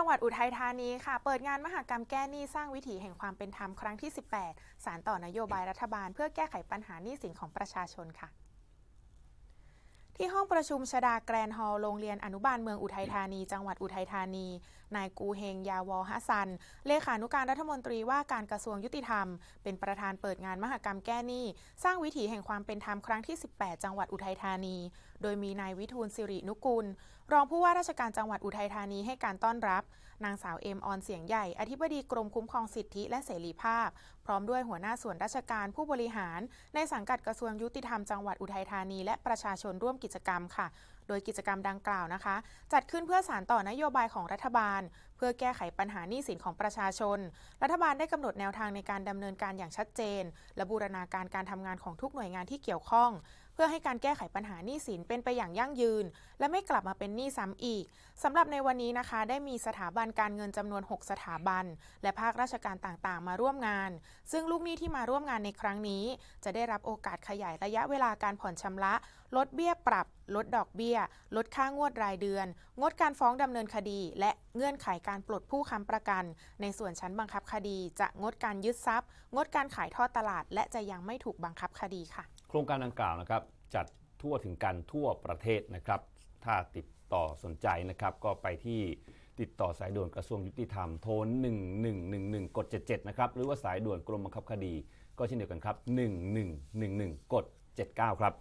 จังหวัดอุทัยธานีค่ะ เปิดงานมหกรรมแก้หนี้สร้างวิถีแห่งความเป็นธรรมครั้งที่ 18 สารต่อนโยบายรัฐบาล เพื่อแก้ไขปัญหาหนี้สินของประชาชนค่ะ ที่ห้องประชุมชดาแกรนฮอลล์โรงเรียนอนุบาลเมืองอุทัยธานี จังหวัดอุทัยธานี นายกูเฮงยาวอฮัสซัน เลขานุการรัฐมนตรีว่าการกระทรวงยุติธรรม เป็นประธานเปิดงานมหกรรมแก้หนี้ สร้างวิถีแห่งความเป็นธรรมครั้งที่ 18 จังหวัดอุทัยธานี โดยมีนายวิทูลสิรินุกุลรองผู้ว่าราชการจังหวัดอุทัยธานีให้การต้อนรับ นางสาวเอ็มออนเสียงใหญ่ อธิบดีกรมคุ้มครองสิทธิและเสรีภาพ พร้อมด้วยหัวหน้าส่วนราชการผู้บริหาร ในสังกัดกระทรวงยุติธรรมจังหวัดอุทัยธานี และประชาชนร่วมกิิจกรรมค่ะ โดยกิจกรรมดังกล่าวนะคะ จัดขึ้นเพื่อสานต่อนโยบายของรัฐบาล เพื่อแก้ไขปัญหาหนี้สินของประชาชน รัฐบาลได้กำหนดแนวทางในการดำเนินการอย่างชัดเจน และบูรณาการการทำงานของทุกหน่วยงานที่เกี่ยวข้อง เพื่อให้การแก้ไขปัญหาหนี้สินเป็นไปอย่างยั่งยืน และไม่กลับมาเป็นหนี้ซ้ำอีกสำหรับในวันนี้นะคะ ได้มีสถาบันการเงินจำนวน 6 สถาบัน และภาคราชการต่างๆ มาร่วมงาน ซึ่งลูกหนี้ที่มาร่วมงานในครั้งนี้ จะได้รับโอกาสขยายระยะเวลาการผ่อนชำระ ลดเบี้ยปรับ ลดดอกเบี้ยลดค่างวดรายเดือน งดการฟ้องดำเนินคดี และเงื่อนไขการปลดผู้ค้ำประกัน ในส่วนชั้นบังคับคดี จะงดการยึดทรัพย์ งดการขายทอดตลาด และจะยังไม่ถูกบังคับคดีค่ะ โครงการดังกล่าวนะครับจัดทั่วถึงกันทั่วประเทศนะครับ ถ้าติดต่อสนใจนะครับ ก็ไปที่ติดต่อสายด่วนกระทรวงยุติธรรมโทร 1111 กด 77 นะครับ หรือว่าสายด่วนกรมบังคับคดี ก็เช่นเดียวกันครับ 1111 กด 79 ครับ